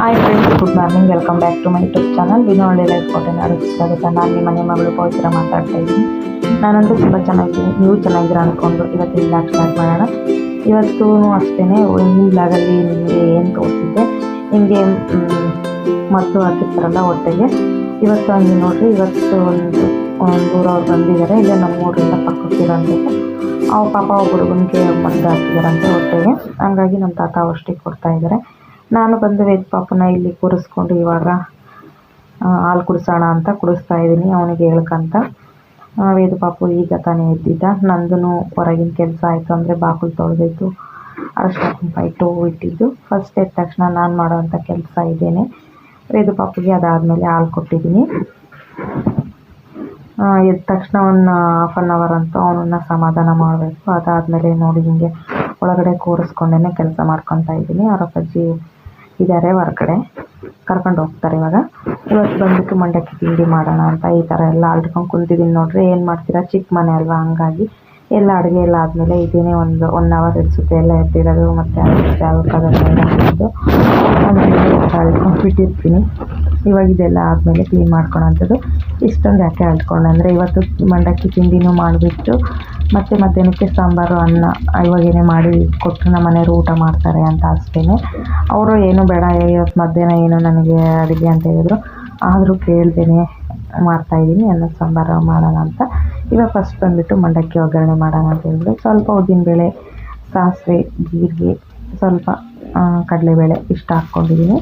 Hi friends good morning welcome back to my YouTube channel Vinoli life Kotenadu ಸ್ವಾಗತ ನಾನು ನಿಮ್ಮ ಮನೆ ಮಗಳು ಪವಿತ್ರ ಮಾತಾಡ್ತಾ ಇದ್ದೀನಿ ನಾನಂತೂ ತುಂಬ ಚೆನ್ನಾಗಿದ್ದೀನಿ ನೀವು ಚೆನ್ನಾಗಿರೋ ಅಂದ್ಕೊಂಡು ಇವತ್ತು ಬ್ಲಾಗ್ ಸ್ಟಾರ್ಟ್ ಮಾಡೋಣ. ಇವತ್ತು ಅಷ್ಟೇ ಹಿಂದಿನ ಬ್ಲಾಗಲ್ಲಿ ನಿಮಗೆ ಏನು ತೋರಿಸಿದ್ದೆ ಹಿಂಗೆ ಮದ್ದು ಹಾಕಿರ್ತಾರಲ್ಲ ಹೊಟ್ಟೆಗೆ. ಇವತ್ತು ಹಂಗೆ ನೋಡಿರಿ, ಇವತ್ತು ಒಂದು ಒಂದು ಊರವ್ರು ಬಂದಿದ್ದಾರೆ. ಇಲ್ಲ ನಮ್ಮ ಊರಿಂದ ಪಕ್ಕಕ್ಕಿರೋಂಥದ್ದು ಅವು ಪಾಪ ಒಬ್ಬ ಹುಡುಗನಿಗೆ ಮದ್ದು ಹಾಕಿದಾರಂತೆ ಹೊಟ್ಟೆಗೆ. ಹಂಗಾಗಿ ನಮ್ಮ ತಾತ ಔಷಧಿ ಕೊಡ್ತಾ ಇದ್ದಾರೆ. ನಾನು ಬಂದು ವೇದ ಪಾಪನ ಇಲ್ಲಿ ಕೂರಿಸ್ಕೊಂಡು ಇವಾಗ ಹಾಲು ಕುಡಿಸೋಣ ಅಂತ ಕುಡಿಸ್ತಾ ಇದ್ದೀನಿ, ಅವನಿಗೆ ಹೇಳ್ಕಂತ. ವೇದ ಪಾಪು ಈಗ ತಾನೇ ಎದ್ದಿದ್ದ. ನಂದು ಹೊರಗಿನ ಕೆಲಸ ಆಯಿತು ಅಂದರೆ ಬಾಗಿಲು ತೊಳೆದಿದ್ದು ಅರಶಿನ ಕುಂಕುಮ ಇಟ್ಟು ಇಟ್ಟಿದ್ದು. ಫಸ್ಟ್ ಎದ್ದ ತಕ್ಷಣ ನಾನು ಮಾಡೋವಂಥ ಕೆಲಸ ಇದ್ದೇನೆ. ವೇದ ಪಾಪುಗೆ ಅದಾದಮೇಲೆ ಹಾಲು ಕೊಟ್ಟಿದ್ದೀನಿ. ಎದ್ದ ತಕ್ಷಣ ಒಂದು ಹಾಫ್ ಆನ್ ಅವರ್ ಅಂತ ಅವನನ್ನ ಸಮಾಧಾನ ಮಾಡಬೇಕು. ಅದಾದಮೇಲೆ ನೋಡಿ ಹಿಂಗೆ ಒಳಗಡೆ ಕೂರಿಸ್ಕೊಂಡೇ ಕೆಲಸ ಮಾಡ್ಕೊತಾ ಇದ್ದೀನಿ. ಅವರ ಅಪ್ಪಾಜಿ ಇದ್ದಾರೆ ಹೊರಗಡೆ. ಕರ್ಕೊಂಡು ಹೋಗ್ತಾರೆ ಇವಾಗ. ಇವತ್ತು ಬಂದ್ಬಿಟ್ಟು ಮಂಡಕ್ಕಿ ತಿಂಡಿ ಮಾಡೋಣ ಅಂತ ಈ ಥರ ಎಲ್ಲ ಅಳ್ಕೊಂಡು ಕುಂತಿದ್ದೀನಿ ನೋಡ್ರಿ. ಏನು ಮಾಡ್ತೀರಾ? ಚಿಕ್ಕ ಮನೆ ಅಲ್ವಾ? ಹಂಗಾಗಿ ಎಲ್ಲ ಅಡುಗೆ ಎಲ್ಲ ಆದಮೇಲೆ ಇದೇನೇ ಒಂದು ಒನ್ ಅವರ್ ಹಿಡಿಸುತ್ತೆ ಎಲ್ಲ ಎದ್ದಿರೋದು ಮತ್ತು ಅದನ್ನೆಲ್ಲ ಮಾಡೋದು ಅಳ್ಕೊಂಡು ಬಿಟ್ಟಿರ್ತೀನಿ. ಇವಾಗ ಇದೆಲ್ಲ ಆದಮೇಲೆ ಕ್ಲೀನ್ ಮಾಡ್ಕೊಳೋಂಥದ್ದು. ಇಷ್ಟೊಂದು ಯಾಕೆ ಅಳ್ಕೊಂಡೆ ಅಂದರೆ ಇವತ್ತು ಮಂಡಕ್ಕಿ ತಿಂಡಿನೂ ಮಾಡಿಬಿಟ್ಟು, ಮತ್ತು ಮಧ್ಯಾಹ್ನಕ್ಕೆ ಸಾಂಬಾರು, ಅನ್ನ ಇವಾಗೇನೆ ಮಾಡಿ ಕೊಟ್ಟು ನಮ್ಮ ಮನೆಯವರು ಊಟ ಮಾಡ್ತಾರೆ ಅಂತ ಅಷ್ಟೇ ಅವರು ಏನು ಬೇಡ ಇವತ್ತು ಮಧ್ಯಾಹ್ನ ಏನು ನನಗೆ ಅಡುಗೆ ಅಂತ ಹೇಳಿದ್ರು. ಆದರೂ ಕೇಳ್ದೇನೆ ಮಾಡ್ತಾಯಿದ್ದೀನಿ ಅನ್ನ ಸಾಂಬಾರು ಮಾಡೋಣ ಅಂತ. ಇವಾಗ ಫಸ್ಟ್ ಬಂದುಬಿಟ್ಟು ಮಂಡಕ್ಕಿ ಒಗ್ಗರಣೆ ಮಾಡೋಣ ಅಂತ ಹೇಳಿದ್ರು ಸ್ವಲ್ಪ ಉದ್ದಿನಬೇಳೆ ಸಾಸಿವೆ, ಜೀರಿಗೆ, ಸ್ವಲ್ಪ ಕಡಲೆಬೇಳೆ ಇಷ್ಟು ಹಾಕ್ಕೊಂಡಿದ್ದೀನಿ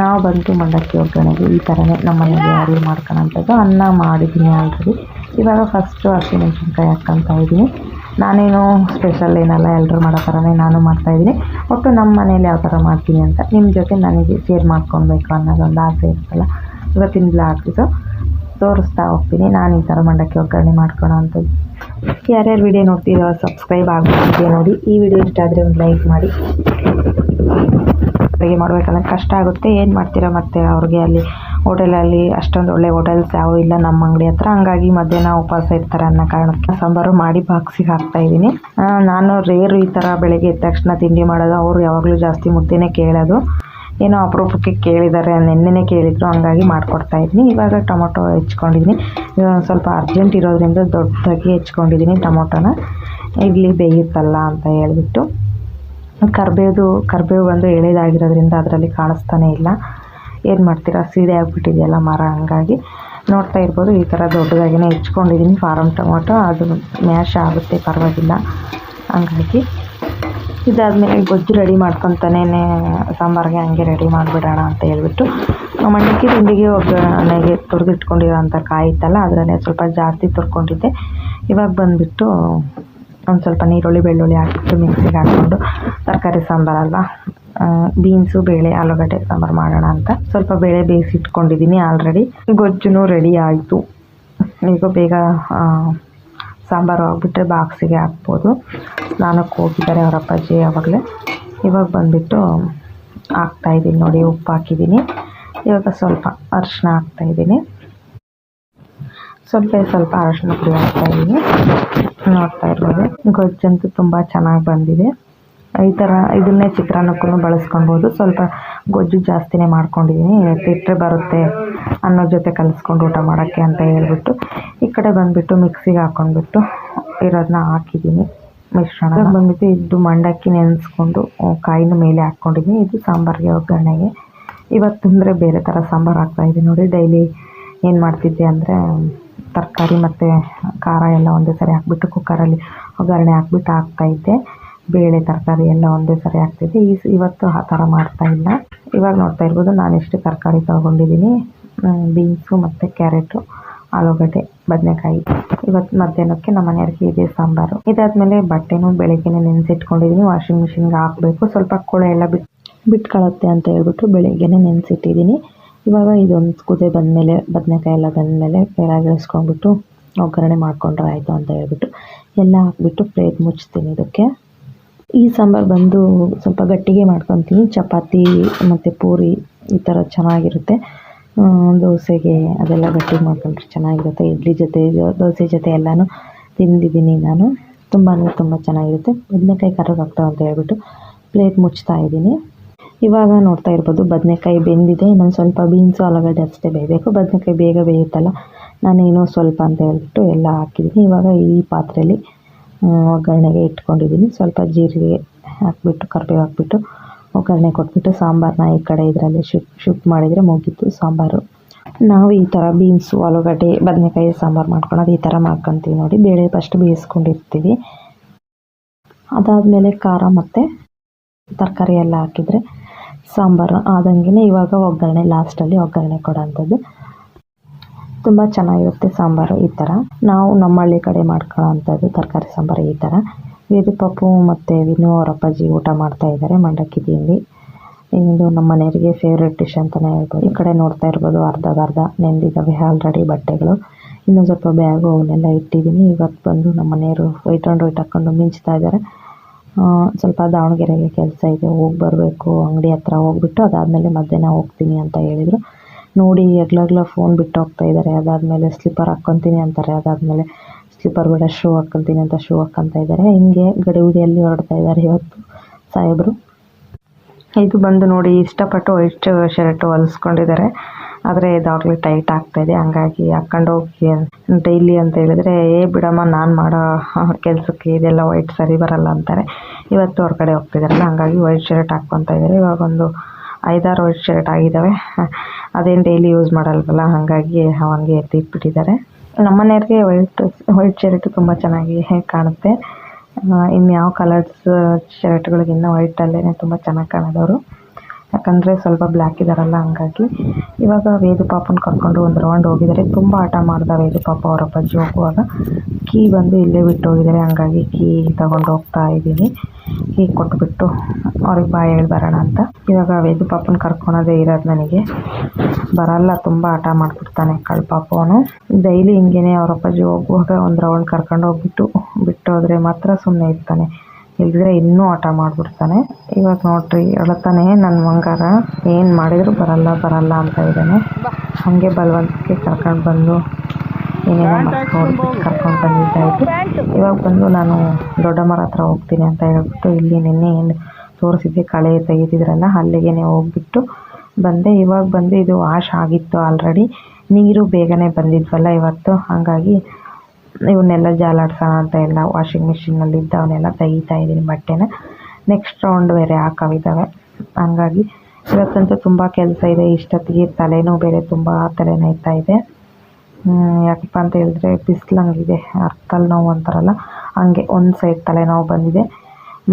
ನಾವು ಬಂತು ಮಂಡಕ್ಕಿ ಒಗ್ಗರಣೆಗೆ ಈ ಥರನೇ ನಮ್ಮ ಯಾರು ಅಡುಗೆ ಮಾಡ್ಕೊಳ್ಳೋಂಥದ್ದು ಅನ್ನ ಮಾಡಿದ್ದೀನಿ ಆಲ್ರೆಡಿ. ಇವಾಗ ಫಸ್ಟು ಹಸಿಮೆಣ್ಸಿನ್ಕಾಯಿ ಹಾಕ್ಕೊತಾ ಇದ್ದೀನಿ ನಾನೇನು ಸ್ಪೆಷಲ್ ಏನಲ್ಲ ಎಲ್ಲರೂ ಮಾಡೋ ಥರನೇ ನಾನು ಮಾಡ್ತಾಯಿದ್ದೀನಿ ಒಟ್ಟು ನಮ್ಮ ಮನೇಲಿ ಯಾವ ಥರ ಮಾಡ್ತೀನಿ ಅಂತ ನಿಮ್ಮ ಜೊತೆ ನನಗೆ ಶೇರ್ ಮಾಡ್ಕೊಳ್ಬೇಕು ಅನ್ನೋದೊಂದು ಆಸೆ ಇರುತ್ತಲ್ಲ. ಇವತ್ತಿನ ಹಾಕಿದ್ದು ತೋರಿಸ್ತಾ ಹೋಗ್ತೀನಿ. ನಾನು ಈ ಥರ ಮಂಡಕ್ಕಿ ಒಗ್ಗರಣೆ ಮಾಡ್ಕೊಳೋ ಅಂಥದ್ದು ಯಾರ್ಯಾರು ವಿಡಿಯೋ ನೋಡ್ತೀರೋ ಸಬ್ಸ್ಕ್ರೈಬ್ ಆಗಬೇಕು ನೋಡಿ, ಈ ವಿಡಿಯೋ ಇಷ್ಟ ಆದರೆ ಒಂದು ಲೈಕ್ ಮಾಡಿ. ಅಡುಗೆ ಮಾಡಬೇಕಂದ್ರೆ ಕಷ್ಟ ಆಗುತ್ತೆ. ಏನು ಮಾಡ್ತೀರಾ ಮತ್ತೆ ಅವ್ರಿಗೆ ಅಲ್ಲಿ ಹೋಟೆಲಲ್ಲಿ ಅಷ್ಟೊಂದು ಒಳ್ಳೆ ಹೋಟೆಲ್ಸ್ ಯಾವೂ ಇಲ್ಲ ನಮ್ಮ ಅಂಗಡಿ ಹತ್ರ. ಹಂಗಾಗಿ ಮಧ್ಯಾಹ್ನ ಉಪವಾಸ ಇರ್ತಾರೆ ಅನ್ನೋ ಕಾರಣಕ್ಕೆ ಸಾಂಬಾರು ಮಾಡಿ ಬಾಕ್ಸಿಗೆ ಹಾಕ್ತಾ ಇದ್ದೀನಿ. ನಾನು ರೇರು ಈ ಥರ ಬೆಳಗ್ಗೆ ಎದ್ದ ತಕ್ಷಣ ತಿಂಡಿ ಮಾಡೋದು ಅವರು ಯಾವಾಗಲೂ ಜಾಸ್ತಿ ಮುದ್ದೆನೇ ಕೇಳೋದು. ಏನೋ ಅಪರೂಪಕ್ಕೆ ಕೇಳಿದ್ದಾರೆ ನಿನ್ನೆನೇ ಕೇಳಿದ್ರು. ಹಂಗಾಗಿ ಮಾಡಿಕೊಡ್ತಾ ಇದ್ದೀನಿ. ಇವಾಗ ಟೊಮೊಟೊ ಹೆಚ್ಕೊಂಡಿದ್ದೀನಿ. ಸ್ವಲ್ಪ ಅರ್ಜೆಂಟ್ ಇರೋದ್ರಿಂದ ದೊಡ್ಡದಾಗಿ ಹೆಚ್ಕೊಂಡಿದ್ದೀನಿ ಟೊಮೊಟೊನ. ಇಡ್ಲಿ ಬೇಯುತ್ತಲ್ಲ ಅಂತ ಹೇಳ್ಬಿಟ್ಟು. ಕರ್ಬೇವು ಕರ್ಬೇವು ಬಂದು ಎಳೆದಾಗಿರೋದ್ರಿಂದ ಅದರಲ್ಲಿ ಕಾಣಿಸ್ತಾನೇ ಇಲ್ಲ. ಏನು ಮಾಡ್ತೀರಾ? ಸೀಡೆ ಆಗಿಬಿಟ್ಟಿದೆಯಲ್ಲ ಮರ, ಹಂಗಾಗಿ ನೋಡ್ತಾ ಇರ್ಬೋದು. ಈ ಥರ ದೊಡ್ಡದಾಗಿನೇ ಹೆಚ್ಕೊಂಡಿದ್ದೀನಿ ಫಾರಮ್ ಟೊಮೊಟೊ, ಅದು ಮ್ಯಾಶ್ ಆಗುತ್ತೆ, ಪರವಾಗಿಲ್ಲ. ಹಂಗಾಗಿ ಇದಾದಮೇಲೆ ಗೊಜ್ಜು ರೆಡಿ ಮಾಡ್ಕೊತಾನೇ ಸಾಂಬಾರಿಗೆ ಹಂಗೆ ರೆಡಿ ಮಾಡಿಬಿಡೋಣ ಅಂತ ಹೇಳ್ಬಿಟ್ಟು ಮಂಡಕ್ಕಿ ತಿಂಡಿಗೆ ಒಗ್ಗರಣೆಗೆ ತುರಿದಿಟ್ಕೊಂಡಿರೋಂಥ ಕಾಯಿ ಇತ್ತಲ್ಲ, ಅದರಲ್ಲೇ ಸ್ವಲ್ಪ ಜಾಸ್ತಿ ತುರ್ಕೊಂಡಿದ್ದೆ ಇವಾಗ ಬಂದುಬಿಟ್ಟು ಒಂದು ಸ್ವಲ್ಪ ನೀರುಳ್ಳಿ, ಬೆಳ್ಳುಳ್ಳಿ ಹಾಕಿಬಿಟ್ಟು ಮಿಕ್ಸಿಗೆ ಹಾಕ್ಕೊಂಡು ತರಕಾರಿ ಸಾಂಬಾರಲ್ವಾ ಬೀನ್ಸು ಬೇಳೆ, ಆಲೂಗಡ್ಡೆ ಸಾಂಬಾರು ಮಾಡೋಣ ಅಂತ. ಸ್ವಲ್ಪ ಬೇಳೆ ಬೇಯಿಸಿಟ್ಕೊಂಡಿದ್ದೀನಿ ಆಲ್ರೆಡಿ ಗೊಜ್ಜುನೂ ರೆಡಿ ಆಯಿತು. ಈಗ ಬೇಗ ಸಾಂಬಾರು ಹಾಕ್ಬಿಟ್ರೆ ಬಾಕ್ಸಿಗೆ ಹಾಕ್ಬೋದು. ಸ್ನಾನಕ್ಕೆ ಹೋಗಿದ್ದಾರೆ ಅವರ ಅಪ್ಪಾಜಿ ಯಾವಾಗಲೇ ಇವಾಗ ಬಂದುಬಿಟ್ಟು ಹಾಕ್ತಾಯಿದ್ದೀನಿ ನೋಡಿ, ಉಪ್ಪು ಹಾಕಿದ್ದೀನಿ ಇವಾಗ ಸ್ವಲ್ಪ ಅರಿಶಿನ ಹಾಕ್ತಾಯಿದ್ದೀನಿ ಸ್ವಲ್ಪ ಸ್ವಲ್ಪ ಅರಶಿನ ಪುಡಿ ಹಾಕ್ತಾ ಇದ್ದೀನಿ. ನೋಡ್ತಾ ಇರ್ಬೋದು. ಗೊಜ್ಜಂತೂ ತುಂಬ ಚೆನ್ನಾಗಿ ಬಂದಿದೆ. ಈ ಥರ ಇದನ್ನೇ ಚಿತ್ರಾನ್ನಕ್ಕೂ ಬಳಸ್ಕೊಬೋದು ಸ್ವಲ್ಪ ಗೊಜ್ಜು ಜಾಸ್ತಿನೇ ಮಾಡ್ಕೊಂಡಿದ್ದೀನಿ. ತಿಟ್ಟರೆ ಬರುತ್ತೆ ಅನ್ನೋ ಜೊತೆ ಕಲಿಸ್ಕೊಂಡು ಊಟ ಮಾಡೋಕ್ಕೆ ಅಂತ ಹೇಳ್ಬಿಟ್ಟು ಈ ಕಡೆ ಬಂದುಬಿಟ್ಟು ಮಿಕ್ಸಿಗೆ ಹಾಕ್ಕೊಂಡ್ಬಿಟ್ಟು ಇರೋದನ್ನ ಹಾಕಿದ್ದೀನಿ. ಮಿಶ್ರಣ ಬಂದ್ಬಿಟ್ಟು ಇದು ಮಂಡಕ್ಕಿ ನೆನೆಸ್ಕೊಂಡು ಕಾಯಿನ ಮೇಲೆ ಹಾಕ್ಕೊಂಡಿದ್ದೀನಿ. ಇದು ಸಾಂಬಾರಿಗೆ ಒಗ್ಗರಣೆಗೆ. ಇವತ್ತು ಅಂದರೆ ಬೇರೆ ಥರ ಸಾಂಬಾರು ಹಾಕ್ತಾಯಿದ್ದೀನಿ ನೋಡಿ, ಡೈಲಿ ಏನು ಮಾಡ್ತಿದ್ದೆ ಅಂದರೆ ತರಕಾರಿ ಮತ್ತು ಖಾರ ಎಲ್ಲ ಒಂದೇ ಸರಿ ಹಾಕ್ಬಿಟ್ಟು ಕುಕ್ಕರಲ್ಲಿ ಒಗ್ಗರಣೆ ಹಾಕ್ಬಿಟ್ಟು ಹಾಕ್ತಾಯಿದ್ದೆ ಬೇಳೆ, ತರಕಾರಿ ಎಲ್ಲ ಒಂದೇ ಸರಿ ಹಾಕ್ತಿದ್ದೆ ಈ ಇವತ್ತು ಆ ಥರ ಮಾಡ್ತಾ ಇಲ್ಲ. ಇವಾಗ ನೋಡ್ತಾ ಇರ್ಬೋದು ನಾನು ಎಷ್ಟು ತರಕಾರಿ ತೊಗೊಂಡಿದ್ದೀನಿ. ಬೀನ್ಸು ಮತ್ತು ಕ್ಯಾರೆಟು, ಆಲೂಗಡ್ಡೆ, ಬದನೆಕಾಯಿ. ಇವತ್ತು ಮಧ್ಯಾಹ್ನಕ್ಕೆ ನಮ್ಮ ಮನೆಯವ್ರಿಗೆ ಇದೆ ಸಾಂಬಾರು. ಇದಾದಮೇಲೆ ಬಟ್ಟೆನೂ ಬೆಳಗ್ಗೆನೇ ನೆನೆಸಿಟ್ಕೊಂಡಿದ್ದೀನಿ ವಾಷಿಂಗ್ ಮಿಷಿನ್ಗೆ ಹಾಕಬೇಕು. ಸ್ವಲ್ಪ ಕೊಳೆ ಎಲ್ಲ ಬಿಟ್ಟು ಬಿಟ್ಕೊಳತ್ತೆ ಅಂತ ಹೇಳ್ಬಿಟ್ಟು ಬೆಳಗ್ಗೆನೇ ನೆನೆಸಿಟ್ಟಿದ್ದೀನಿ ಇವಾಗ ಇದೊಂದು ಕುದೆ ಬಂದಮೇಲೆ, ಬದನೆಕಾಯಿ ಎಲ್ಲ ಬಂದಮೇಲೆ ಕೆಳಗೆ ಇಳಿಸ್ಕೊಂಡ್ಬಿಟ್ಟು ಒಗ್ಗರಣೆ ಮಾಡ್ಕೊಂಡ್ರೆ ಆಯಿತು ಅಂತ ಹೇಳ್ಬಿಟ್ಟು ಎಲ್ಲ ಹಾಕ್ಬಿಟ್ಟು ಪ್ಲೇಟ್ ಮುಚ್ತೀನಿ ಇದಕ್ಕೆ. ಈ ಸಾಂಬಾರು ಬಂದು ಸ್ವಲ್ಪ ಗಟ್ಟಿಗೆ ಮಾಡ್ಕೊತೀನಿ. ಚಪಾತಿ ಮತ್ತು ಪೂರಿ ಈ ಥರ ಚೆನ್ನಾಗಿರುತ್ತೆ. ದೋಸೆಗೆ ಅದೆಲ್ಲ ಗಟ್ಟಿಗೆ ಮಾಡ್ಕೊಂಡ್ರೆ ಚೆನ್ನಾಗಿರುತ್ತೆ. ಇಡ್ಲಿ ಜೊತೆ, ದೋಸೆ ಜೊತೆ ಎಲ್ಲನೂ ತಿಂದಿದ್ದೀನಿ ನಾನು. ತುಂಬಾ ತುಂಬ ಚೆನ್ನಾಗಿರುತ್ತೆ. ಬದನೆಕಾಯಿ ಕರ್ರಗೆ ಅಂತ ಹೇಳ್ಬಿಟ್ಟು ಪ್ಲೇಟ್ ಮುಚ್ತಾ ಇದ್ದೀನಿ. ಇವಾಗ ನೋಡ್ತಾ ಇರ್ಬೋದು, ಬದನೆಕಾಯಿ ಬೆಂದಿದೆ, ಇನ್ನೊಂದು ಸ್ವಲ್ಪ ಬೀನ್ಸು, ಆಲೂಗಡ್ಡೆ ಅಷ್ಟೇ ಬೇಯಬೇಕು. ಬದನೆಕಾಯಿ ಬೇಗ ಬೇಯುತ್ತಲ್ಲ, ನಾನೇನೋ ಸ್ವಲ್ಪ ಅಂತ ಹೇಳ್ಬಿಟ್ಟು ಎಲ್ಲ ಹಾಕಿದ್ದೀನಿ. ಇವಾಗ ಈ ಪಾತ್ರೆಯಲ್ಲಿ ಒಗ್ಗರಣೆಗೆ ಇಟ್ಕೊಂಡಿದ್ದೀನಿ. ಸ್ವಲ್ಪ ಜೀರಿಗೆ ಹಾಕ್ಬಿಟ್ಟು, ಕರಿಬೇವು ಹಾಕ್ಬಿಟ್ಟು, ಒಗ್ಗರಣೆ ಕೊಟ್ಬಿಟ್ಟು ಸಾಂಬಾರನ್ನ ಈ ಕಡೆ ಇದರಲ್ಲಿ ಶಿಫ್ಟ್ ಶಿಫ್ಟ್ ಮಾಡಿದರೆ ಮುಗೀತು ಸಾಂಬಾರು. ನಾವು ಈ ಥರ ಬೀನ್ಸು, ಆಲೂಗಡ್ಡೆ, ಬದನೆಕಾಯಿ, ಸಾಂಬಾರು ಮಾಡ್ಕೊಳೋದು ಈ ಥರ ಮಾಡ್ಕೊತೀವಿ ನೋಡಿ. ಬೇಳೆ ಫಸ್ಟ್ ಬೇಯಿಸ್ಕೊಂಡಿರ್ತೀವಿ. ಅದಾದಮೇಲೆ ಖಾರ ಮತ್ತು ತರಕಾರಿ ಎಲ್ಲ ಹಾಕಿದರೆ ಸಾಂಬಾರು ಆದಂಗೆ ಇವಾಗ ಒಗ್ಗರಣೆ ಲಾಸ್ಟಲ್ಲಿ ಒಗ್ಗರಣೆ ಕೊಡೋಂಥದ್ದು. ತುಂಬ ಚೆನ್ನಾಗಿರುತ್ತೆ ಸಾಂಬಾರು ಈ ಥರ ನಾವು ನಮ್ಮ ಹಳ್ಳಿ ಕಡೆ ಮಾಡ್ಕೊಳ್ಳೋ ಅಂಥದ್ದು ತರಕಾರಿ ಸಾಂಬಾರು ಈ ಥರ ವೇದು ಪಪ್ಪು ಮತ್ತು ವಿನು ಅವರಪ್ಪಾಜಿ ಊಟ ಮಾಡ್ತಾ ಇದ್ದಾರೆ ಮಂಡಕ್ಕಿ ತಿಂಡಿ ಇದು ನಮ್ಮ ಮನೆಯವರಿಗೆ ಫೇವ್ರೆಟ್ ಡಿಶ್ ಅಂತಲೇ ಹೇಳ್ಬೋದು. ಈ ಕಡೆ ನೋಡ್ತಾ ಇರ್ಬೋದು ಅರ್ಧಗರ್ಧ ನೆಂದಿದ್ದಾವೆ ಆಲ್ರೆಡಿ ಬಟ್ಟೆಗಳು. ಇನ್ನೂ ಸ್ವಲ್ಪ ಬ್ಯಾಗು ಅವನ್ನೆಲ್ಲ ಇಟ್ಟಿದ್ದೀನಿ. ಇವತ್ತು ಬಂದು ನಮ್ಮ ಮನೆಯವರು ವೈಟ್ ಆ್ಯಂಡ್ ವೈಟ್ ಹಾಕ್ಕೊಂಡು ಮಿಂಚ್ತಾ ಇದ್ದಾರೆ. ಸ್ವಲ್ಪ ದಾವಣಗೆರೆಗೆ ಕೆಲಸ ಇದೆ, ಹೋಗಿ ಬರಬೇಕು, ಅಂಗಡಿ ಹತ್ರ ಹೋಗ್ಬಿಟ್ಟು ಅದಾದಮೇಲೆ ಮಧ್ಯಾಹ್ನ ಹೋಗ್ತೀನಿ ಅಂತ ಹೇಳಿದರು. ನೋಡಿ ಎಗ್ಲಾಗ್ಲ ಫೋನ್ ಬಿಟ್ಟು ಹೋಗ್ತಾ ಇದ್ದಾರೆ ಅದಾದಮೇಲೆ ಸ್ಲಿಪ್ಪರ್ ಹಾಕ್ಕೊತೀನಿ ಅಂತಾರೆ. ಅದಾದಮೇಲೆ ಸ್ಲಿಪ್ಪರ್ ಬೇಡ ಶೂ ಹಾಕ್ಕೊತೀನಿ ಅಂತ ಶೂ ಹಾಕ್ಕೊಂತ ಇದ್ದಾರೆ ಹಿಂಗೆ ಗಡಿಬಿಡಿಯಲ್ಲಿ ಹೊರಡ್ತಾ ಇದ್ದಾರೆ ಇವತ್ತು ಸಾಹೇಬರು. ಇದು ಬಂದು ನೋಡಿ, ಇಷ್ಟಪಟ್ಟು ವೈಟ್ ಶರ್ಟ್ ಹೊಲಿಸ್ಕೊಂಡಿದ್ದಾರೆ. ಆದರೆ ಇದಾಗಲೇ ಟೈಟ್ ಆಗ್ತಾ ಇದೆ. ಹಂಗಾಗಿ ಹಾಕೊಂಡು ಹೋಗಿ ಡೈಲಿ ಅಂತ ಹೇಳಿದ್ರೆ, ಏ ಬಿಡಮ್ಮ, ನಾನು ಮಾಡೋ ಕೆಲಸಕ್ಕೆ ಇದೆಲ್ಲ ವೈಟ್ ಸರಿ ಬರಲ್ಲ ಅಂತಾರೆ. ಇವತ್ತು ಹೊರಗಡೆ ಹೋಗ್ತಿದ್ದಾರಲ್ಲ ಹಂಗಾಗಿ ವೈಟ್ ಶರ್ಟ್ ಹಾಕ್ಕೊತಾ ಇದ್ದಾರೆ ಇವಾಗ ಒಂದು ಐದಾರು ವೈಟ್ ಶರ್ಟ್ ಆಗಿದ್ದಾವೆ ಅದೇನು ಡೈಲಿ ಯೂಸ್ ಮಾಡಲ್ವಲ್ಲ, ಹಾಗಾಗಿ ಹಂಗೆ ಎತ್ತಿಟ್ಬಿಟ್ಟಿದ್ದಾರೆ ನಮ್ಮನೆಯವ್ರಿಗೆ ವೈಟ್ ವೈಟ್ ಶರ್ಟ್ ತುಂಬ ಚೆನ್ನಾಗಿ ಕಾಣುತ್ತೆ. ಇನ್ನು ಯಾವ ಕಲರ್ಸ್ ಶರ್ಟ್ಗಳಿಗಿನ್ನ ವೈಟಲ್ಲೇ ತುಂಬ ಚೆನ್ನಾಗಿ ಕಾಣೋದವರು. ಯಾಕಂದರೆ ಸ್ವಲ್ಪ ಬ್ಲ್ಯಾಕ್ ಇದ್ದಾರಲ್ಲ ಹಂಗಾಗಿ. ಇವಾಗ ವೇದು ಪಾಪನ ಕರ್ಕೊಂಡು ಒಂದು ರೌಂಡ್ ಹೋಗಿದ್ದಾರೆ. ತುಂಬ ಆಟ ಮಾಡಿದ ವೇದು ಪಾಪ ಅವರ ಅಪ್ಪಾಜಿ ಹೋಗುವಾಗ. ಕೀ ಬಂದು ಇಲ್ಲೇ ಬಿಟ್ಟು ಹೋಗಿದ್ದಾರೆ ಹಂಗಾಗಿ ಕೀ ತಗೊಂಡು ಹೋಗ್ತಾ ಇದ್ದೀನಿ. ಕೀ ಕೊಟ್ಬಿಟ್ಟು ಅವ್ರಿಗೆ ಬಾಯ್ ಹೇಳಿ ಬರೋಣ ಅಂತ. ಇವಾಗ ವೇದು ಪಾಪನ ಕರ್ಕೊಳೋದೇ ಇರೋದು ನನಗೆ. ಬರಲ್ಲ, ತುಂಬ ಆಟ ಮಾಡ್ಬಿಡ್ತಾನೆ ಕಳ್ ಪಾಪ ಅವನು ಡೈಲಿ ಹಿಂಗೇನೆ ಅವ್ರ ಅಪ್ಪಾಜಿ ಹೋಗುವಾಗ ಒಂದು ರೌಂಡ್ ಕರ್ಕೊಂಡು ಹೋಗ್ಬಿಟ್ಟು ಬಿಟ್ಟು ಹೋದ್ರೆ ಮಾತ್ರ ಸುಮ್ಮನೆ ಇರ್ತಾನೆ. ಇಲ್ದಿದ್ರೆ ಇನ್ನೂ ಆಟ ಮಾಡ್ಬಿಡ್ತಾನೆ. ಇವಾಗ ನೋಡ್ರಿ, ಅಳತಾನೆ ನನ್ನ ಮಂಗಾರ. ಏನು ಮಾಡಿದ್ರು ಬರಲ್ಲ ಬರಲ್ಲ ಅಂತ ಇದ್ದಾನೆ. ಹಾಗೆ ಬಲವಂತಕ್ಕೆ ಕರ್ಕೊಂಡು ಬಂದು ಏನೇನೋ ಕರ್ಕೊಂಡು ಬಂದಿದ್ದಾಯಿತು ಇವಾಗ ಬಂದು ನಾನು ದೊಡ್ಡ ಮರ ಹತ್ರ ಹೋಗ್ತೀನಿ ಅಂತ ಹೇಳ್ಬಿಟ್ಟು ಇಲ್ಲಿ ನಿನ್ನೆ ಏನು ತೋರಿಸಿದ್ದೆ, ಕಳೆ ತೆಗೆದಿದ್ರಲ್ಲ, ಅಲ್ಲಿಗೆ ಹೋಗ್ಬಿಟ್ಟು ಬಂದೆ. ಇವಾಗ ಬಂದು ಇದು ವಾಶ್ ಆಗಿತ್ತು ಆಲ್ರೆಡಿ ನೀರು ಬೇಗನೆ ಬಂದಿದ್ವಲ್ಲ ಇವತ್ತು. ಹಾಗಾಗಿ ಇವನ್ನೆಲ್ಲ ಜಾಲಾಡ್ಸೋಣ ಅಂತ ಎಲ್ಲ ವಾಷಿಂಗ್ ಮಿಷಿನಲ್ಲಿ ಇದ್ದವನ್ನೆಲ್ಲ ತೆಗಿತಾ ಇದ್ದೀನಿ ಬಟ್ಟೆನ. ನೆಕ್ಸ್ಟ್ ರೌಂಡ್ ಬೇರೆ ಹಾಕವಿದ್ದಾವೆ ಹಂಗಾಗಿ ಇವತ್ತಂತೂ ತುಂಬ ಕೆಲಸ ಇದೆ. ಇಷ್ಟೊತ್ತಿಗೆ ತಲೆನೂ ಬೇರೆ ತುಂಬ ತಲೆ ನೋಯ್ತಾ ಇದೆ. ಯಾಕಪ್ಪ ಅಂತ ಹೇಳಿದ್ರೆ ಬಿಸಿಲು ಹಂಗಿದೆ ಅರ್ಥಲ್ಲಿ ನೋವು ಅಂತಾರಲ್ಲ, ಹಂಗೆ ಒಂದು ಸೈಡ್ ತಲೆನೋವು ಬಂದಿದೆ.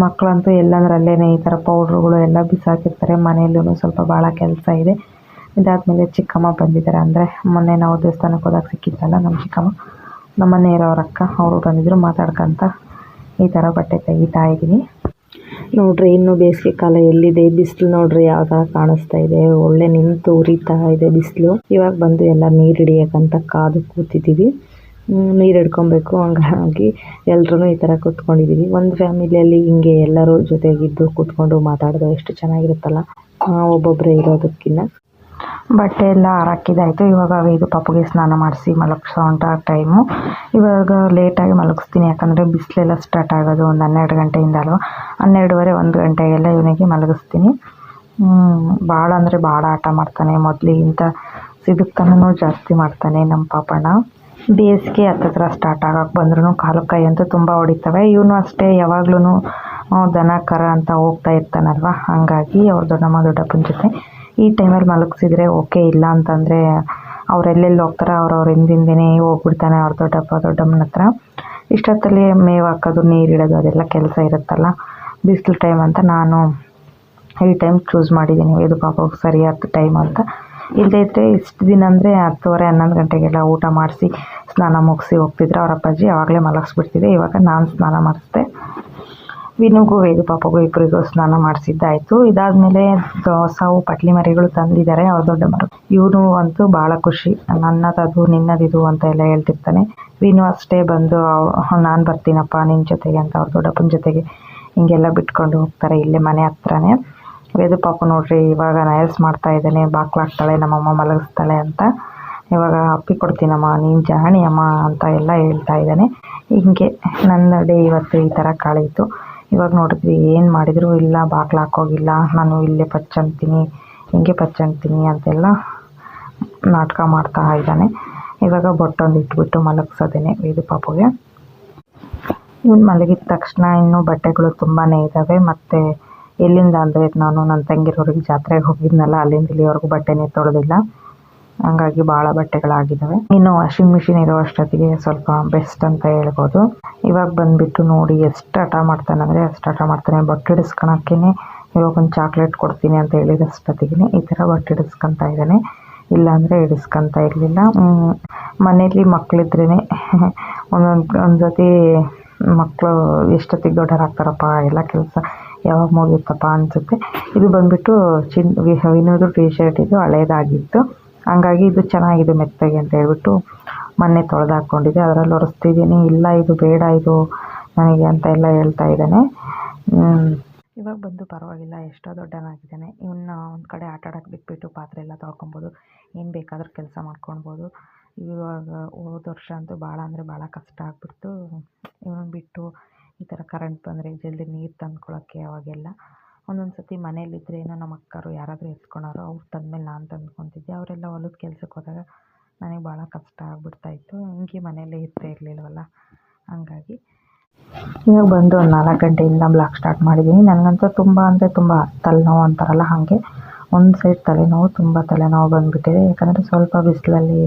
ಮಕ್ಕಳಂತೂ ಎಲ್ಲಂದ್ರಲ್ಲೇ ಈ ಥರ ಪೌಡ್ರುಗಳು ಎಲ್ಲ ಬಿಸಾಕಿರ್ತಾರೆ ಮನೆಯಲ್ಲೂ ಸ್ವಲ್ಪ ಭಾಳ ಕೆಲಸ ಇದೆ. ಇದಾದಮೇಲೆ ಚಿಕ್ಕಮ್ಮ ಬಂದಿದ್ದಾರೆ, ಅಂದರೆ ಮೊನ್ನೆ ನಾವು ದೇವಸ್ಥಾನಕ್ಕೆ ಹೋದಾಗ ಸಿಕ್ಕಿದ್ದಲ್ಲ ನಮ್ಮ ಚಿಕ್ಕಮ್ಮ. ನಮ್ಮ ಮನೆಯವ್ರ ಅಕ್ಕ, ಅವರು ಬಂದಿದ್ರು, ಮಾತಾಡ್ಕೊಂತ ಈ ಥರ ಬಟ್ಟೆ ತೆಗಿತಾ ಇದ್ದೀನಿ. ನೋಡ್ರಿ, ಇನ್ನು ಬೇಸಿಗೆ ಕಾಲ ಎಲ್ಲಿದೆ? ಬಿಸಿಲು ನೋಡ್ರಿ ಯಾವ ಥರ ಕಾಣಿಸ್ತಾ ಇದೆ? ಒಳ್ಳೆ ನಿಂತು ಉರಿತಾ ಇದೆ ಬಿಸಿಲು. ಇವಾಗ ಬಂದು ಎಲ್ಲ ನೀರು ಹಿಡಿಯೋಕ್ಕಂತ ಕಾದು ಕೂತಿದ್ದೀವಿ ನೀರು ಹಿಡ್ಕೊಬೇಕು, ಹಂಗಾಗಿ ಎಲ್ಲರೂ ಈ ಥರ ಕೂತ್ಕೊಂಡಿದ್ದೀವಿ ಒಂದು ಫ್ಯಾಮಿಲಿಯಲ್ಲಿ ಹಿಂಗೆ ಎಲ್ಲರೂ ಜೊತೆಗಿದ್ದು ಕೂತ್ಕೊಂಡು ಮಾತಾಡೋದು ಎಷ್ಟು ಚೆನ್ನಾಗಿರುತ್ತಲ್ಲ? ಒಬ್ಬೊಬ್ಬರೇ ಇರೋದಕ್ಕಿಂತ ಬಟ್ಟೆ ಎಲ್ಲ ಹಾರಾಕಿದ್ದಾಯಿತು ಇವಾಗ ಇದು ಪಾಪುಗೆ ಸ್ನಾನ ಮಾಡಿಸಿ ಮಲಗಿಸೋ ಟೈಮು. ಇವಾಗ ಲೇಟಾಗಿ ಮಲಗಿಸ್ತೀನಿ, ಯಾಕಂದರೆ ಬಿಸಿಲೆಲ್ಲ ಸ್ಟಾರ್ಟ್ ಆಗೋದು ಒಂದು ಹನ್ನೆರಡು ಗಂಟೆಯಿಂದ ಅಲ್ವಾ? ಹನ್ನೆರಡುವರೆ, ಒಂದು ಗಂಟೆಗೆಲ್ಲ ಇವನಿಗೆ ಮಲಗಿಸ್ತೀನಿ. ಭಾಳ ಅಂದರೆ ಭಾಳ ಆಟ ಮಾಡ್ತಾನೆ. ಮೊದಲಿಗಿಂತ ಸಿದುಕ್ತನೂ ಜಾಸ್ತಿ ಮಾಡ್ತಾನೆ ನಮ್ಮ ಪಾಪಣ್ಣ. ಬೇಸಿಗೆ ಹತ್ತತ್ರ ಸ್ಟಾರ್ಟ್ ಆಗೋಕೆ ಬಂದ್ರೂ ಕಾಲು ಕೈ ಅಂತೂ ತುಂಬ ಹೊಡಿತವೆ. ಇವನು ಅಷ್ಟೇ ಯಾವಾಗ್ಲೂ ದನ, ಕರ ಅಂತ ಹೋಗ್ತಾ ಇರ್ತಾನಲ್ವ? ಹಾಗಾಗಿ ಅವ್ರ ದೊಡ್ಡಮ್ಮ ದೊಡ್ಡಪ್ಪನ ಜೊತೆ ಈ ಟೈಮಲ್ಲಿ ಮಲಗಿಸಿದ್ರೆ ಓಕೆ ಇಲ್ಲ ಅಂತಂದರೆ ಅವ್ರು ಎಲ್ಲೆಲ್ಲಿ ಹೋಗ್ತಾರೆ ಅವ್ರವ್ರ ಹಿಂದಿಂದೇ ಹೋಗ್ಬಿಡ್ತಾನೆ ಅವ್ರ ದೊಡ್ಡಪ್ಪ, ದೊಡ್ಡಮ್ಮನ ಹತ್ರ. ಇಷ್ಟೊತ್ತಲ್ಲಿ ಮೇವು ಹಾಕೋದು, ನೀರು ಇಡೋದು, ಅದೆಲ್ಲ ಕೆಲಸ ಇರುತ್ತಲ್ಲ. ಬಿಸಿಲು ಟೈಮ್ ಅಂತ ನಾನು ಈ ಟೈಮ್ ಚೂಸ್ ಮಾಡಿದ್ದೀನಿ. ಇದು ಪಾಪ ಸರಿಯಾದ ಟೈಮ್ ಅಂತ. ಇಲ್ಲದೇ ಇದ್ದರೆ ಇಷ್ಟು ದಿನ ಅಂದರೆ ಹತ್ತುವರೆ, ಹನ್ನೊಂದು ಗಂಟೆಗೆಲ್ಲ ಊಟ ಮಾಡಿಸಿ, ಸ್ನಾನ ಮುಗಿಸಿ ಹೋಗ್ತಿದ್ರು. ಅವ್ರ ಅಪ್ಪಾಜಿ ಆವಾಗಲೇ ಮಲಗಿಸ್ಬಿಡ್ತಿದ್ದೆ. ಇವಾಗ ನಾನು ಸ್ನಾನ ಮಾಡಿಸ್ದೆ. ವಿನುಗೂ ವೇದು ಪಾಪಗೂ ಇಬ್ಬರಿಗೂ ಸ್ನಾನ ಮಾಡಿಸಿದ್ದಾಯಿತು. ಇದಾದಮೇಲೆ ಸಾವು ಪಟ್ಲಿ ಮರಿಗಳು ತಂದಿದ್ದಾರೆ, ಅವ್ರ ದೊಡ್ಡ ಮರು. ಇವನು ಅಂತೂ ಭಾಳ ಖುಷಿ. ನನ್ನದದು, ನಿನ್ನದಿದು ಅಂತ ಎಲ್ಲ ಹೇಳ್ತಿರ್ತಾನೆ. ವಿನು ಅಷ್ಟೇ ಬಂದು ನಾನು ಬರ್ತೀನಪ್ಪ ನಿನ್ನ ಜೊತೆಗೆ ಅಂತ ಅವ್ರ ದೊಡ್ಡಪ್ಪನ ಜೊತೆಗೆ ಹಿಂಗೆಲ್ಲ ಬಿಟ್ಕೊಂಡು ಹೋಗ್ತಾರೆ ಇಲ್ಲೇ ಮನೆ ಹತ್ರನೇ. ವೇದು ಪಾಪ ನೋಡ್ರಿ, ಇವಾಗ ನಯಸ್ ಮಾಡ್ತಾ ಇದ್ದಾನೆ, ಬಾಕ್ಲಾಗ್ತಾಳೆ, ನಮ್ಮಮ್ಮ ಮಲಗಿಸ್ತಾಳೆ ಅಂತ. ಇವಾಗ ಅಪ್ಪಿ ಕೊಡ್ತೀನಮ್ಮ, ನೀನು ಜಾಣಿ ಅಮ್ಮ ಅಂತ ಎಲ್ಲ ಹೇಳ್ತಾ ಇದ್ದಾನೆ. ಹಿಂಗೆ ನನ್ನ ಡೇ ಇವತ್ತು ಈ ಥರ ಕಳೀತು. ಇವಾಗ ನೋಡಿದ್ವಿ, ಏನು ಮಾಡಿದರೂ ಇಲ್ಲ, ಬಾಗ್ಲು ಹಾಕೋಗಿಲ್ಲ, ನಾನು ಇಲ್ಲೇ ಪಚ್ಚಂತೀನಿ ಹಿಂಗೆ ಪಚ್ಚಂತೀನಿ ಅಂತೆಲ್ಲ ನಾಟಕ ಮಾಡ್ತಾ ಇದ್ದಾನೆ. ಇವಾಗ ಬೊಟ್ಟೊಂದು ಇಟ್ಬಿಟ್ಟು ಮಲಗಿಸೋದೇನೆ ವೇದು ಪಾಪುಗೆ. ಇವನು ಮಲಗಿದ ತಕ್ಷಣ ಇನ್ನೂ ಬಟ್ಟೆಗಳು ತುಂಬಾ ಇದ್ದಾವೆ ಮತ್ತು ಎಲ್ಲಿಂದ ಅಂದರೆ ನಾನು ನನ್ನ ತಂಗಿರೋರಿಗೆ ಜಾತ್ರೆಗೆ ಹೋಗಿದ್ನಲ್ಲ, ಅಲ್ಲಿಂದ ಇಲ್ಲಿವರೆಗೂ ಬಟ್ಟೆನೇ ತೊಳೆದಿಲ್ಲ. ಹಂಗಾಗಿ ಬಹಳ ಬಟ್ಟೆಗಳಾಗಿದ್ದಾವೆ ಇನ್ನು ವಾಷಿಂಗ್ ಮಿಷಿನ್ ಇರೋ ಅಷ್ಟೊತ್ತಿಗೆ ಸ್ವಲ್ಪ ಬೆಸ್ಟ್ ಅಂತ ಹೇಳ್ಬೋದು. ಇವಾಗ ಬಂದ್ಬಿಟ್ಟು ನೋಡಿ ಎಷ್ಟು ಹಠ ಮಾಡ್ತಾನೆ ಅಂದ್ರೆ ಅಷ್ಟು ಹಠ ಮಾಡ್ತಾನೆ. ಬಟ್ಟೆ ಹಿಡಿಸ್ಕೊಳಕ್ಕೇನೆ ಇವಾಗ ಒಂದು ಚಾಕ್ಲೇಟ್ ಕೊಡ್ತೀನಿ ಅಂತ ಹೇಳಿದ ಅಷ್ಟೊತ್ತಿಗೆ ಈ ತರ ಬಟ್ಟೆ ಹಿಡಿಸ್ಕೊಂತ ಇದ್ದಾನೆ. ಇಲ್ಲಾಂದರೆ ಹಿಡಿಸ್ಕೊಂತ ಇರಲಿಲ್ಲ. ಮನೇಲಿ ಮಕ್ಕಳಿದ್ರೇ ಒಂದೊಂದು ಒಂದು ಸತಿ ಮಕ್ಕಳು ಎಷ್ಟೊತ್ತಿಗೆ ದೊಡ್ಡವರಾಗ್ತಾರಪ್ಪ, ಎಲ್ಲ ಕೆಲಸ ಯಾವಾಗ ಮುಗಿಯುತ್ತಪ್ಪ ಅನ್ಸುತ್ತೆ. ಇದು ಬಂದ್ಬಿಟ್ಟು ಚಿನ್ ವಿನೋದು ಟಿ ಶರ್ಟ್ ಇದು ಹಳೇದಾಗಿತ್ತು. ಹಂಗಾಗಿ ಇದು ಚೆನ್ನಾಗಿದೆ ಮೆತ್ತಗೆ ಅಂತ ಹೇಳ್ಬಿಟ್ಟು ಮೊನ್ನೆ ತೊಳೆದು ಹಾಕ್ಕೊಂಡಿದ್ದೆ. ಅದರಲ್ಲಿ ಒರೆಸ್ತಿದ್ದೀನಿ. ಇಲ್ಲ, ಇದು ಬೇಡ, ಇದು ನನಗೆ ಅಂತ ಎಲ್ಲ ಹೇಳ್ತಾ ಇದ್ದಾನೆ. ಇವಾಗ ಬಂದು ಪರವಾಗಿಲ್ಲ, ಎಷ್ಟೋ ದೊಡ್ಡನಾಗಿದ್ದಾನೆ ಇವನ್ನ ಒಂದು ಕಡೆ ಆಟ ಆಡೋಕ್ಕೆ ಬಿಟ್ಬಿಟ್ಟು ಪಾತ್ರೆ ಎಲ್ಲ ತೊಳ್ಕೊಬೋದು. ಏನು ಬೇಕಾದರೂ ಕೆಲಸ ಮಾಡ್ಕೊಳ್ಬೋದು. ಇವಾಗ ಹೋದ ವರ್ಷ ಅಂತೂ ಭಾಳ ಅಂದರೆ ಭಾಳ ಕಷ್ಟ ಆಗಿಬಿಡ್ತು. ಇವನು ಬಿಟ್ಟು ಈ ಥರ ಕರೆಂಟ್ ಬಂದರೆ ಜಲ್ದಿ ನೀರು ತಂದ್ಕೊಳ್ಳೋಕ್ಕೆ ಅವಾಗೆಲ್ಲ ಒಂದೊಂದು ಸರ್ತಿ ಮನೆಯಲ್ಲಿದ್ದರೆ ಏನೋ ನಮ್ಮ ಅಕ್ಕಾವ್ರು ಯಾರಾದರೂ ಎತ್ಕೊಳೋರು ಅವ್ರು ತಂದಮೇಲೆ ನಾನು ತಂದ್ಕೊತಿದ್ದೆ. ಅವರೆಲ್ಲ ಹೊಲದ ಕೆಲ್ಸಕ್ಕೆ ಹೋದಾಗ ನನಗೆ ಭಾಳ ಕಷ್ಟ ಆಗ್ಬಿಡ್ತಾಯಿತ್ತು. ಹಿಂಗೆ ಮನೆಯಲ್ಲೇ ಇರ್ತಾ ಇರಲಿಲ್ವಲ್ಲ? ಹಾಗಾಗಿ ಇವಾಗ ಬಂದು ಒಂದು ನಾಲ್ಕು ಗಂಟೆಯಿಂದ ಬ್ಲಾಗ್ ಸ್ಟಾರ್ಟ್ ಮಾಡಿದ್ದೀನಿ ನನಗಂತೂ ತುಂಬ ಅಂದರೆ ತುಂಬ ತಲೆನೋವು ಅಂತಾರಲ್ಲ ಹಾಗೆ. ಒಂದು ಸೈಡ್ ತಲೆನೋವು, ತುಂಬ ತಲೆನೋವು ಬಂದುಬಿಟ್ಟಿದೆ. ಯಾಕಂದರೆ ಸ್ವಲ್ಪ ಬಿಸಿಲಲ್ಲಿ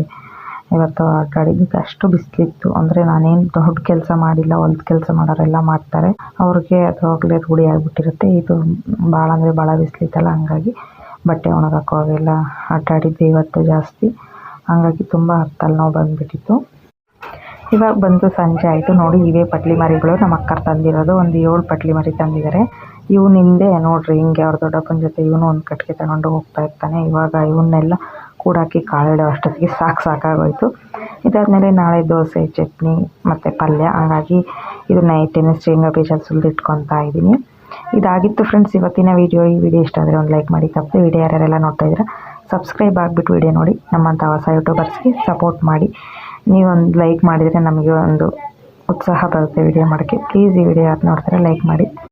ಇವತ್ತು ಅಡ್ಡಾಡಿದ್ದಕ್ಕೆ ಅಷ್ಟು ಬಿಸಿಲಿತ್ತು ಅಂದರೆ ನಾನೇನು ದೊಡ್ಡ ಕೆಲಸ ಮಾಡಿಲ್ಲ, ಹೊಲ್ದ ಕೆಲಸ ಮಾಡೋರೆಲ್ಲ ಮಾಡ್ತಾರೆ. ಅವ್ರಿಗೆ ಅದು ಆಗಲೇ ರೂಢಿ ಆಗಿಬಿಟ್ಟಿರುತ್ತೆ. ಇದು ಭಾಳ ಅಂದರೆ ಭಾಳ ಬಿಸಿಲಿತ್ತಲ್ಲ ಹಂಗಾಗಿ ಬಟ್ಟೆ ಒಣಗಕ್ಕೂ ಆಟ ಆಡಿದ್ದು ಇವತ್ತು ಜಾಸ್ತಿ. ಹಂಗಾಗಿ ತುಂಬ ತಲೆನೋವು ಬಂದುಬಿಟ್ಟಿತ್ತು. ಇವಾಗ ಬಂದು ಸಂಜೆ ಆಯಿತು. ನೋಡಿ ಇವೇ ಪಟ್ಲಿ ಮರಿಗಳು ನಮ್ಮ ಅಕ್ಕರ್ ತಂದಿರೋದು. ಒಂದು ಏಳು ಪಟ್ಲಿ ಮರಿ ತಂದಿದ್ದಾರೆ. ಇವನು ಹಿಂದೆ ನೋಡ್ರಿ, ಹಿಂಗೆ ಅವ್ರ ದೊಡ್ಡಪ್ಪನ ಜೊತೆ ಇವನು ಒಂದು ಕಟ್ಟಿಗೆ ತಗೊಂಡು ಹೋಗ್ತಾ ಇರ್ತಾನೆ. ಇವಾಗ ಇವನ್ನೆಲ್ಲ ಕೂಡಾಕಿ ಕಾಳಿಡೋ ಅಷ್ಟೊತ್ತಿಗೆ ಸಾಕು ಸಾಕಾಗೋಯಿತು. ಇದಾದಮೇಲೆ ನಾಳೆ ದೋಸೆ, ಚಟ್ನಿ ಮತ್ತು ಪಲ್ಯ. ಹಾಗಾಗಿ ಇದು ನೈಟಿನ ಶೇಂಗಾ ಬೀಜ ಸುಲಿದಿಟ್ಕೊತಾ ಇದ್ದೀನಿ. ಇದಾಗಿತ್ತು ಫ್ರೆಂಡ್ಸ್ ಇವತ್ತಿನ ವೀಡಿಯೋ ಈ ವಿಡಿಯೋ ಇಷ್ಟ ಆದರೆ ಒಂದು ಲೈಕ್ ಮಾಡಿ. ತಪ್ಪದೆ ವಿಡಿಯೋ ಯಾರ್ಯಾರೆಲ್ಲ ನೋಡ್ತಾ ಇದ್ದೀರಾ ಸಬ್ಸ್ಕ್ರೈಬ್ ಆಗಿಬಿಟ್ಟು ವಿಡಿಯೋ ನೋಡಿ. ನಮ್ಮಂಥ ಹೊಸ ಯೂಟ್ಯೂಬರ್ಸ್ಗೆ ಸಪೋರ್ಟ್ ಮಾಡಿ. ನೀವೊಂದು ಲೈಕ್ ಮಾಡಿದರೆ ನಮಗೆ ಒಂದು ಉತ್ಸಾಹ ಬರುತ್ತೆ ವಿಡಿಯೋ ಮಾಡೋಕ್ಕೆ. ಪ್ಲೀಸ್ ಈ ವಿಡಿಯೋ ಯಾರು ನೋಡ್ತಾರೆ ಲೈಕ್ ಮಾಡಿ.